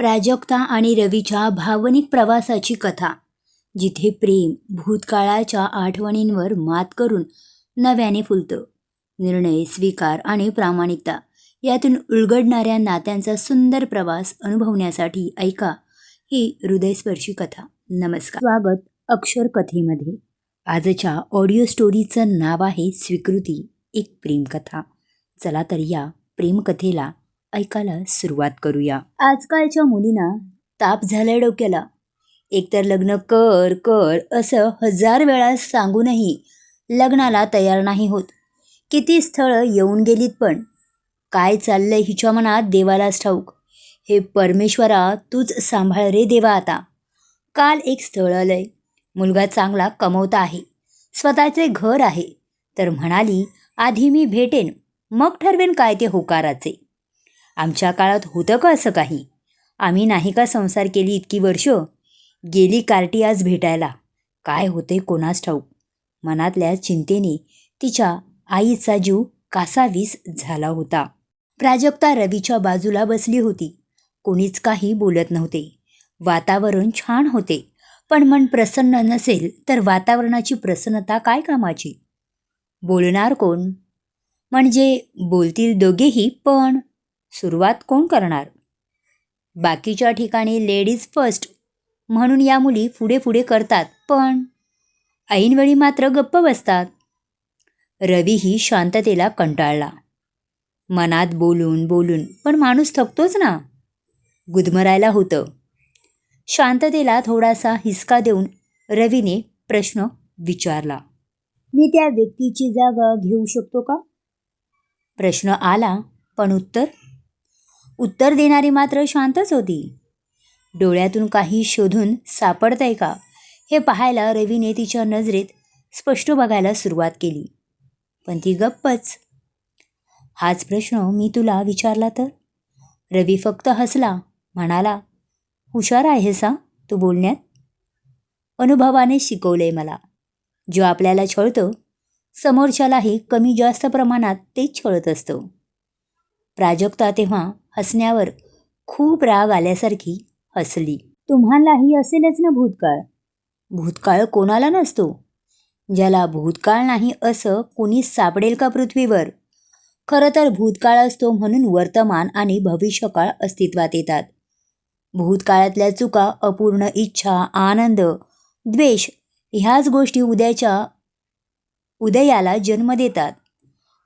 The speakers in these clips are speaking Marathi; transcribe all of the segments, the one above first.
प्राजक्ता आणि रवीच्या भावनिक प्रवासाची कथा जिथे प्रेम भूतकाळाच्या आठवणींवर मात करून नव्याने फुलतं. निर्णय स्वीकार आणि प्रामाणिकता यातून उलगडणाऱ्या नात्यांचा सुंदर प्रवास अनुभवण्यासाठी ऐका ही हृदयस्पर्शी कथा. नमस्कार. स्वागत अक्षर कथेमध्ये आजच्या ऑडिओ स्टोरीचं नाव आहे स्वीकृती एक प्रेमकथा. चला तर या प्रेमकथेला ऐकायला सुरुवात करूया. आजकालच्या मुलींना ताप झालाय डोक्याला. एकतर लग्न कर कर असं हजार वेळा सांगूनही लग्नाला तयार नाही होत. किती स्थळं येऊन गेलीत पण काय चाललंय हिच्या मनात देवालाच ठाऊक. हे परमेश्वरा तूच सांभाळ रे देवा आता. काल एक स्थळ आलंय. मुलगा चांगला कमवता आहे. स्वतःचे घर आहे. तर म्हणाली आधी मी भेटेन. मग ठरवेन काय ते होकाराचे. आमच्या काळात होतं का असं काही? आम्ही नाही का संसार केली इतकी वर्ष? गेली कार्टी आज भेटायला. काय होते कोणास ठाऊक? मनातल्या चिंतेने तिच्या आईचा जीव कासावीस झाला होता. प्राजक्ता रवीच्या बाजूला बसली होती. कोणीच काही बोलत नव्हते. वातावरण छान होते. पण मन प्रसन्न नसेल तर वातावरणाची प्रसन्नता काय कामाची? बोलणार कोण? म्हणजे बोलतील दोघेही पण सुरुवात कोण करणार? बाकीच्या ठिकाणी लेडीज फर्स्ट म्हणून या मुली पुढे पुढे करतात पण ऐनवेळी मात्र गप्प बसतात. रवीही शांततेला कंटाळला. मनात बोलून बोलून पण माणूस थकतोच ना? गुदमरायला होतं. शांततेला थोडासा हिसका देऊन रवीने प्रश्न विचारला मी त्या व्यक्तीची जागा घेऊ शकतो का? प्रश्न आला पण उत्तर उत्तर देणारी मात्र शांतच होती. डोळ्यातून काही शोधून सापडतंय का हे पाहायला रवीने तिच्या नजरेत स्पष्ट बघायला सुरुवात केली. पण ती गप्पच. हाच प्रश्न मी तुला विचारला तर? रवी फक्त हसला म्हणाला हुशार आहेस हा तू बोलण्यात. अनुभवाने शिकवलंय मला. जो आपल्याला छळतो समोरच्यालाही कमी जास्त प्रमाणात तेच छळत असतो. प्राजक्ता तेव्हा हसण्यावर खूप राग आल्यासारखी हसली. तुम्हालाही असेलच ना भूतकाळ? भूतकाळ कोणाला नसतो. ज्याला भूतकाळ नाही असं कुणी सापडेल का पृथ्वीवर? खरं तर भूतकाळ असतो म्हणून वर्तमान आणि भविष्यकाळ अस्तित्वात येतात. भूतकाळातल्या चुका अपूर्ण इच्छा आनंद द्वेष ह्याच गोष्टी उद्याच्या उदयाला जन्म देतात.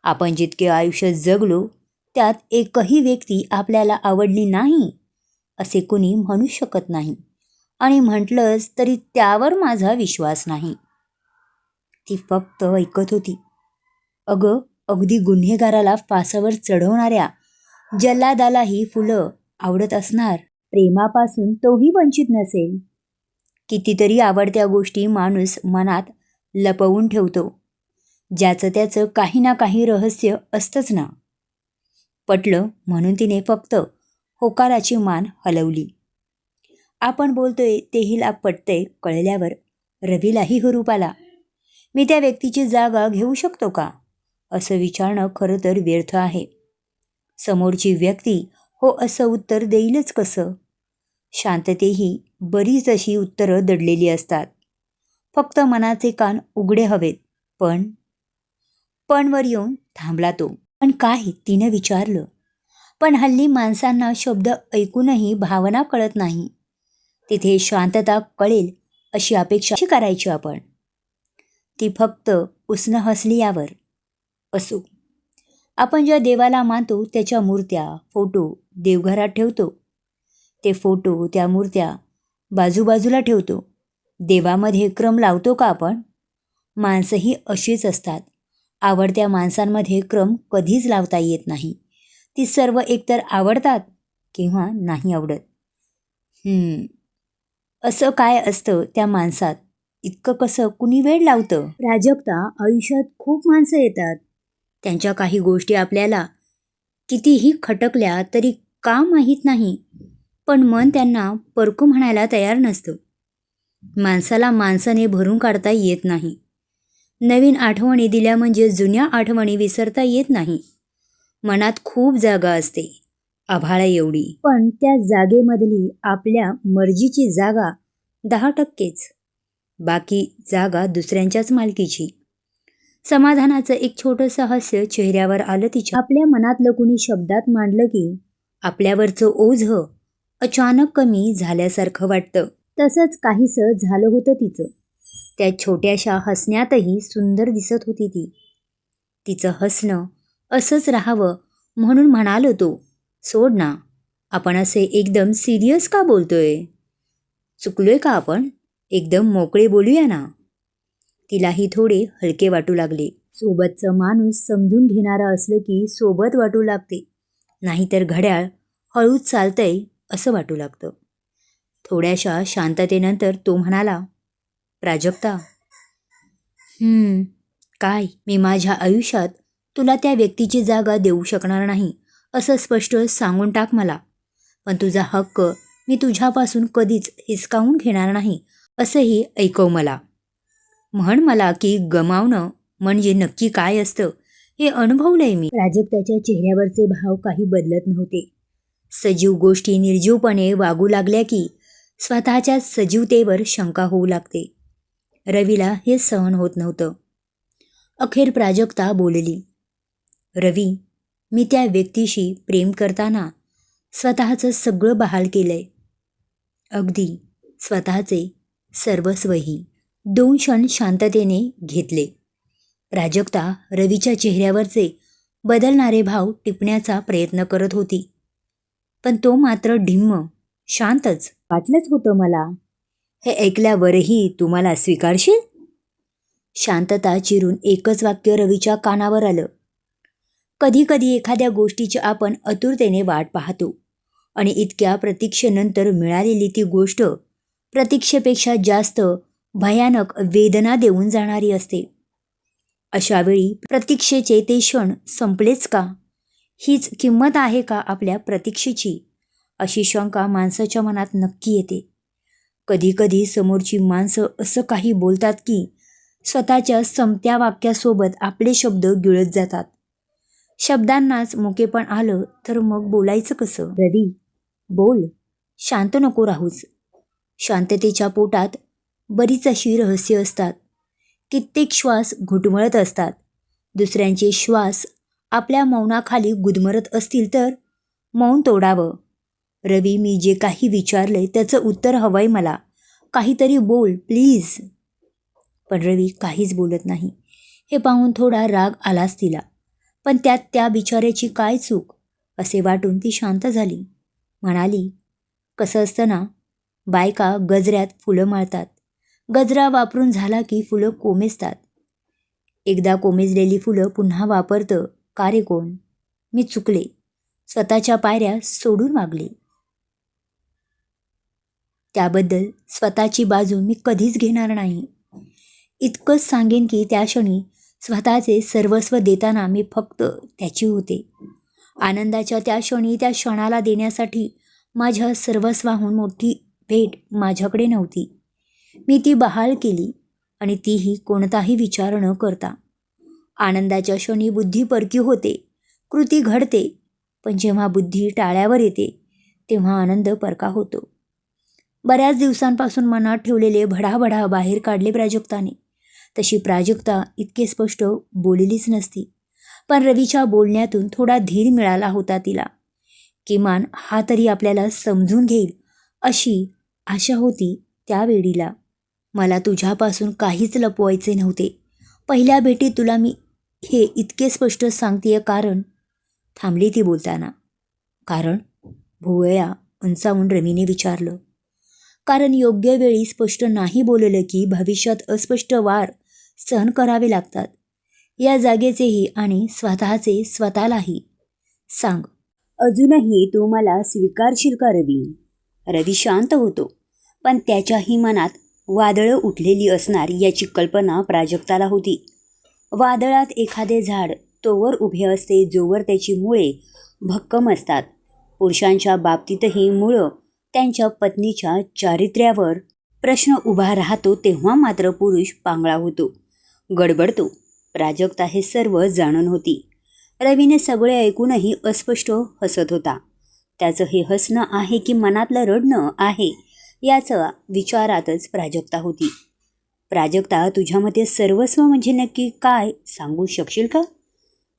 आपण जितके आयुष्य जगलो त्यात एकही व्यक्ती आपल्याला आवडली नाही असे कुणी म्हणू शकत नाही. आणि म्हटलंच तरी त्यावर माझा विश्वास नाही. ती फक्त ऐकत होती. अगं अगदी गुन्हेगाराला फासावर चढवणाऱ्या जल्लादालाही फुलं आवडत असणार. प्रेमापासून तोही वंचित नसेल. कितीतरी आवडत्या गोष्टी माणूस मनात लपवून ठेवतो. ज्याचं त्याचं काही ना काही रहस्य असतंच ना. पटलं म्हणून तिने फक्त होकाराची मान हलवली. आपण बोलतोय ते हिला पटतंय कळल्यावर रवीलाही हुरूप आला. मी त्या व्यक्तीची जागा घेऊ शकतो का? असं विचारणं खरं तर व्यर्थ आहे. समोरची व्यक्ती हो असं उत्तर देईलच कसं? शांततेही बरीच अशी उत्तरं दडलेली असतात. फक्त मनाचे कान उघडे हवेत पण पणवर येऊन थांबला तो. पण काही तिनं विचारलं. पण हल्ली माणसांना शब्द ऐकूनही भावना कळत नाही. तिथे शांतता कळेल अशी अपेक्षा कशी करायची आपण. ती फक्त उसनं हसली यावर. असो. आपण ज्या देवाला मानतो त्याच्या मूर्त्या फोटो देवघरात ठेवतो. ते फोटो त्या मूर्त्या बाजूबाजूला ठेवतो. देवामध्ये क्रम लावतो का आपण? माणसंही अशीच असतात. आवडत्या माणसांमध्ये क्रम कधीच लावता येत नाही. ती सर्व एकतर आवडतात किंवा नाही आवडत. असं काय असतं त्या माणसात? इतकं कसं कुणी वेळ लावतं? प्राजक्ता आयुष्यात खूप माणसं येतात. त्यांच्या काही गोष्टी आपल्याला कितीही खटकल्या तरी का माहीत नाही. पण मन त्यांना परकू म्हणायला तयार नसतं. माणसाला माणसाने भरून काढता येत नाही. नवीन आठवणी दिल्या म्हणजे जुन्या आठवणी विसरता येत नाही. मनात खूप जागा असते. आभाळा एवढी. पण त्या जागेमधली आपल्या मर्जीची जागा दहा टक्केच. बाकी जागा दुसऱ्यांच्याच मालकीची. समाधानाचं एक छोटंसं हास्य चेहऱ्यावर आलं तिच्या. आपल्या मनातलं कुणी शब्दात मांडलं की आपल्यावरचं ओझ अचानक कमी झाल्यासारखं वाटतं. तसंच काहीसं झालं होतं तिचं. त्या छोट्याशा हसण्यातही सुंदर दिसत होती ती. तिचं हसणं असंच राहावं म्हणून म्हणालो तो सोड ना आपण असे एकदम सिरियस का बोलतोय? चुकलोय का आपण? एकदम मोकळे बोलूया ना. तिलाही थोडे हलके वाटू लागले. सोबतचं माणूस समजून घेणारा असलं की सोबत वाटू लागते. नाहीतर घड्याळ हळूच चालतंय असं वाटू लागतं. थोड्याशा शांततेनंतर तो म्हणाला प्राजक्ता. काय? मी माझ्या आयुष्यात तुला त्या व्यक्तीची जागा देऊ शकणार नाही असं स्पष्ट सांगून टाक मला. पण तुझा हक्क मी तुझ्यापासून कधीच हिसकावून घेणार नाही असंही ऐकव मला. म्हण मला की गमावणं म्हणजे नक्की काय असतं हे अनुभवलंय मी. प्राजक्ताच्या चेहऱ्यावरचे भाव काही बदलत नव्हते. सजीव गोष्टी निर्जीवपणे वागू लागल्या की स्वतःच्या सजीवतेवर शंका होऊ लागते. रवीला हे सहन होत नव्हतं. अखेर प्राजक्ता बोलली रवी मी त्या व्यक्तीशी प्रेम करताना स्वतःचं सगळं बहाल केलंय. अगदी स्वतःचे सर्वस्वही दोन क्षण शांततेने घेतले. प्राजक्ता रवीच्या चेहऱ्यावरचे बदलणारे भाव टिपण्याचा प्रयत्न करत होती. पण तो मात्र ढिम्म शांतच वाटलंच होतं मला हे ऐकल्यावरही तुम्हाला स्वीकारशील? शांतता चिरून एकच वाक्य रवीच्या कानावर आलं. कधी कधी एखाद्या गोष्टीची आपण आतुरतेने वाट पाहतो आणि इतक्या प्रतीक्षेनंतर मिळालेली ती गोष्ट प्रतीक्षेपेक्षा जास्त भयानक वेदना देऊन जाणारी असते. अशावेळी प्रतीक्षेचे ते क्षण संपलेच का? हीच किंमत आहे का आपल्या प्रतीक्षेची? अशी शंका माणसाच्या मनात नक्की येते. कधीकधी समोरची माणसं असं काही बोलतात की स्वतःच्या संपत्या वाक्यासोबत आपले शब्द गिळत जातात. शब्दांनाच मुकेपण आलं तर मग बोलायचं कसं? रवी बोल. शांत नको राहूस शांततेच्या पोटात बरीच अशी रहस्य असतात. कित्येक श्वास घुटमळत असतात. दुसऱ्यांचे श्वास आपल्या मौनाखाली गुदमरत असतील तर मौन तोडावं. रवी मी जे काही विचारले त्याचं उत्तर हवंय मला. काहीतरी बोल प्लीज. पण रवी काहीच बोलत नाही. हे पाहून थोडा राग आलाच तिला. पण त्यात त्या बिचाऱ्याची काय चूक? असे वाटून ती शांत झाली. म्हणाली कसं असतं ना बायका गजऱ्यात फुलं माळतात. गजरा वापरून झाला की फुलं कोमेजतात. एकदा कोमेजलेली फुलं पुन्हा वापरतं का रे कोण? मी चुकले. स्वतःच्या पायऱ्या सोडून मागले त्याबद्दल स्वतःची बाजू मी कधीच घेणार नाही. इतकंच सांगेन की त्या क्षणी स्वतःचे सर्वस्व देताना मी फक्त त्याची होते. आनंदाच्या त्या क्षणी त्या क्षणाला देण्यासाठी माझ्या सर्वस्वाहून मोठी भेट माझ्याकडे नव्हती. मी ती बहाल केली आणि तीही कोणताही विचार न करता. आनंदाच्या क्षणी बुद्धी परकी होते कृती घडते पण जेव्हा बुद्धी टाळ्यावर येते तेव्हा आनंद परका होतो. बऱ्याच दिवसांपासून मनात ठेवलेले भडाभडा बाहेर काढले प्राजक्ताने. तशी प्राजक्ता इतके स्पष्ट बोललीच नसती. पण रवीच्या बोलण्यातून थोडा धीर मिळाला होता तिला. किमान हा तरी आपल्याला समजून घेईल अशी आशा होती त्यावेळीला. मला तुझ्यापासून काहीच लपवायचे नव्हते. पहिल्या भेटीत तुला मी हे इतके स्पष्ट सांगतेय कारण? थांबली ती बोलताना. कारण भुवया उंचावून रवीने विचारलं. कारण योग्य वेळी स्पष्ट नाही बोललं की भविष्यात अस्पष्ट वार सहन करावे लागतात. या जागेचेही आणि स्वतःचे स्वतःलाही. सांग. अजूनही तू मला स्वीकारशील का रवी? रवी शांत होतो. पण त्याच्याही मनात वादळं उठलेली असणार याची कल्पना प्राजक्ताला होती. वादळात एखादे झाड तोवर उभे असते जोवर त्याची मुळे भक्कम असतात. पुरुषांच्या बाबतीतही मुळं त्यांच्या पत्नीच्या चारित्र्यावर प्रश्न उभा राहतो तेव्हा मात्र पुरुष पांगळा होतो. गडबडतो. प्राजक्ता हे सर्व जाणून होती. रवीने सगळे ऐकूनही अस्पष्ट हसत होता. त्याचं हे हसणं आहे की मनातलं रडणं आहे याचं विचारातच प्राजक्ता होती. प्राजक्ता तुझ्या मते सर्वस्व म्हणजे नक्की काय सांगू शकशील का?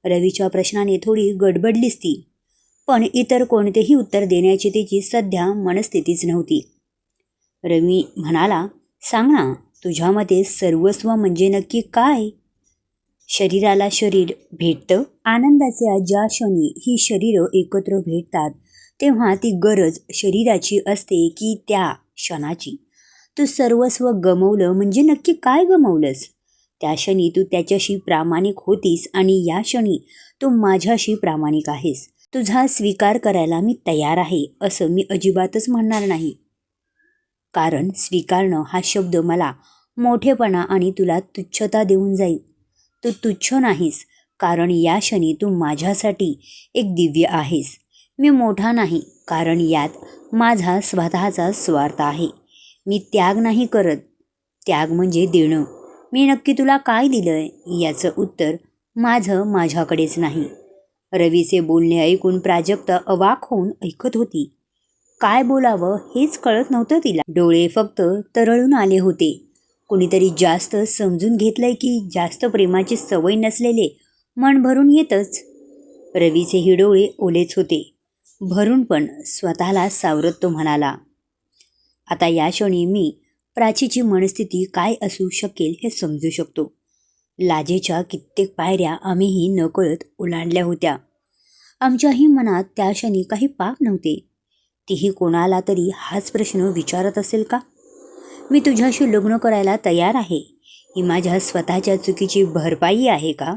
रवीच्या प्रश्नाने थोडी गडबडलीच ती. पण इतर कोणतेही उत्तर देण्याची तिची सध्या मनस्थितीच नव्हती. रवी म्हणाला सांग ना तुझ्या मते सर्वस्व म्हणजे नक्की काय? शरीराला शरीर भेटतं आनंदाच्या ज्या क्षणी ही शरीरं एकत्र भेटतात तेव्हा ती गरज शरीराची असते की त्या क्षणाची. तू सर्वस्व गमवलं म्हणजे नक्की काय गमवलंस? त्या क्षणी तू त्याच्याशी प्रामाणिक होतीस आणि या क्षणी तू माझ्याशी प्रामाणिक आहेस. तुझा स्वीकार करायला मी तयार आहे असं मी अजिबातच म्हणणार नाही. कारण स्वीकारणं हा शब्द मला मोठेपणा आणि तुला तुच्छता देऊन जाईल. तू तुच्छ नाहीस कारण या क्षणी तू माझ्यासाठी एक दिव्य आहेस. मी मोठा नाही कारण यात माझा स्वतःचा स्वार्थ आहे. मी त्याग नाही करत. त्याग म्हणजे देणं. मी नक्की तुला काय दिलं आहे याचं उत्तर माझं माझ्याकडेच नाही. रवीचे बोलणे ऐकून प्राजक्त अवाक होऊन ऐकत होती. काय बोलावं हेच कळत नव्हतं तिला. डोळे फक्त तरळून आले होते. कुणीतरी जास्त समजून घेतलंय की जास्त प्रेमाची सवय नसलेले मन भरून येतच. रवीचे ही डोळे ओलेच होते. भरून पण स्वतःला सावरत तो म्हणाला आता या क्षणी मी प्राचीची मनस्थिती काय असू शकेल हे समजू शकतो. लाजेच्या कित्येक पायऱ्या आम्हीही नकळत ओलांडल्या होत्या. आमच्याही मनात त्या क्षणी काही पाप नव्हते. तीही कोणाला तरी हाच प्रश्न विचारत असेल का? मी तुझ्याशी लग्न करायला तयार आहे. ही माझ्या स्वतःच्या चुकीची भरपाई आहे का?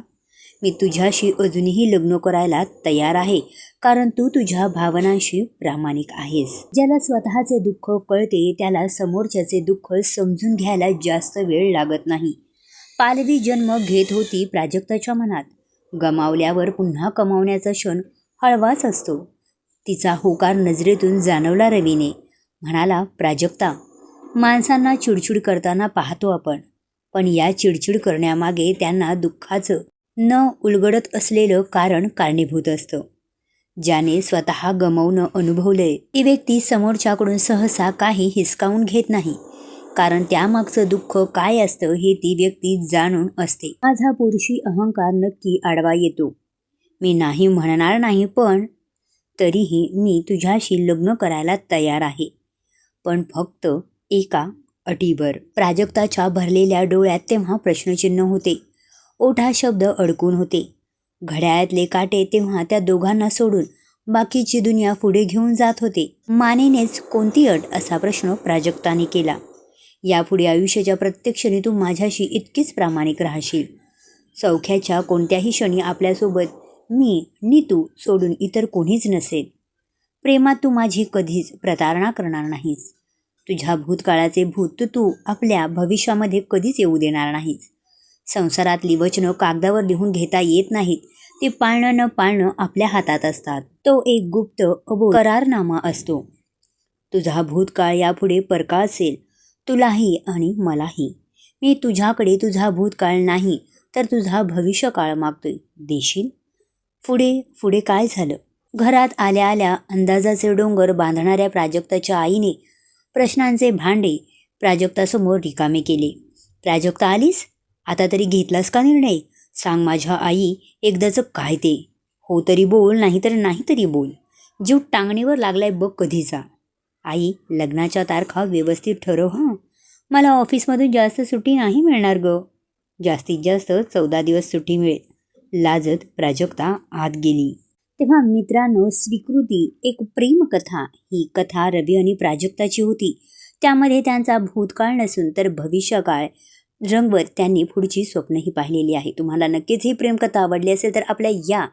मी तुझ्याशी अजूनही लग्न करायला तयार आहे कारण तू तुझ्या भावनांशी प्रामाणिक आहेस. ज्याला स्वतःचे दुःख कळते त्याला समोरच्याचे दुःख समजून घ्यायला जास्त वेळ लागत नाही. पालवी जन्म घेत होती प्राजक्ताच्या मनात. गमावल्यावर पुन्हा कमावण्याचा क्षण हळवाच असतो. तिचा होकार नजरेतून जाणवला रवीने. म्हणाला प्राजक्ता माणसांना चिडचिड करताना पाहतो आपण. पण या चिडचिड करण्यामागे त्यांना दुःखाचं न उलगडत असलेलं कारण कारणीभूत असतं. ज्याने स्वतः गमवणं अनुभवलंय ती व्यक्ती समोरच्याकडून सहसा काही हिसकावून घेत नाही. कारण त्यामागचं दुःख काय असतं हे ती व्यक्ती जाणून असते. माझा पुरुषी अहंकार नक्की आडवा येतो. मी नाही म्हणणार नाही पण तरीही मी तुझ्याशी लग्न करायला तयार आहे. पण फक्त एका अटीवर. प्राजक्ताच्या भरलेल्या डोळ्यात तेव्हा प्रश्नचिन्ह होते. ओठा शब्द अडकून होते. घड्याळातले काटे तेव्हा त्या दोघांना सोडून बाकीची दुनिया पुढे घेऊन जात होते. मानेनेच कोणती अट असा प्रश्न प्राजक्ताने केला. यापुढे आयुष्याच्या प्रत्येक क्षणी तू माझ्याशी इतकीच प्रामाणिक राहशील. सौख्याच्या कोणत्याही क्षणी आपल्यासोबत मी नीतू सोडून इतर कोणीच नसेल. प्रेमात तू माझी कधीच प्रतारणा करणार नाहीस. तुझ्या भूतकाळाचे भूत तू आपल्या भविष्यामध्ये कधीच येऊ देणार नाहीस. संसारातली वचनं कागदावर लिहून घेता येत नाहीत. ते पाळणं न पाळणं आपल्या हातात असतात. तो एक गुप्त अबो करारनामा असतो. तुझा भूतकाळ यापुढे परका असेल. तुलाही आणि मलाही. मी तुझ्याकडे तुझा भूतकाळ नाही तर तुझा भविष्यकाळ मागतोय. देशील? पुढे पुढे काय झालं? घरात आल्या आल्या अंदाजाचे डोंगर बांधणाऱ्या प्राजक्ताच्या आईने प्रश्नांचे भांडे प्राजक्तासमोर रिकामे केले. प्राजक्ता आलीस? आता तरी घेतलास का निर्णय? सांग माझ्या आई एकदाचं काय ते? हो तरी बोल नाही तर नाही तरी बोल. जीव टांगणीवर लागलाय बघ कधीचा आई लग्नाच्या तारखा व्यवस्थित ठरव हां. मला ऑफिसमधून जास्त सुट्टी नाही मिळणार ग. जास्तीत जास्त चौदा दिवस सुट्टी मिळेल. लाजत प्राजक्ता आत गेली. तेव्हा मित्रांनो स्वीकृती एक प्रेमकथा ही कथा रवी आणि प्राजक्ताची होती. त्यामध्ये त्यांचा भूतकाळ नसून तर भविष्यकाळ. रंगवत त्यांनी पुढची स्वप्नही पाहिलेली आहे. तुम्हाला नक्कीच ही प्रेमकथा आवडली असेल तर आपल्या या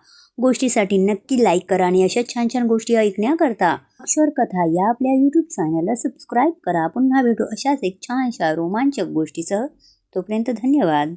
गोष्टीसाठी नक्की लाईक करा आणि अशा छान छान गोष्टी ऐकण्याकरता अक्षर कथा या आपल्या यूट्यूब चॅनलला सबस्क्राईब करा. पुन्हा भेटू अशाच एक छानशा रोमांचक गोष्टीसह. तोपर्यंत धन्यवाद.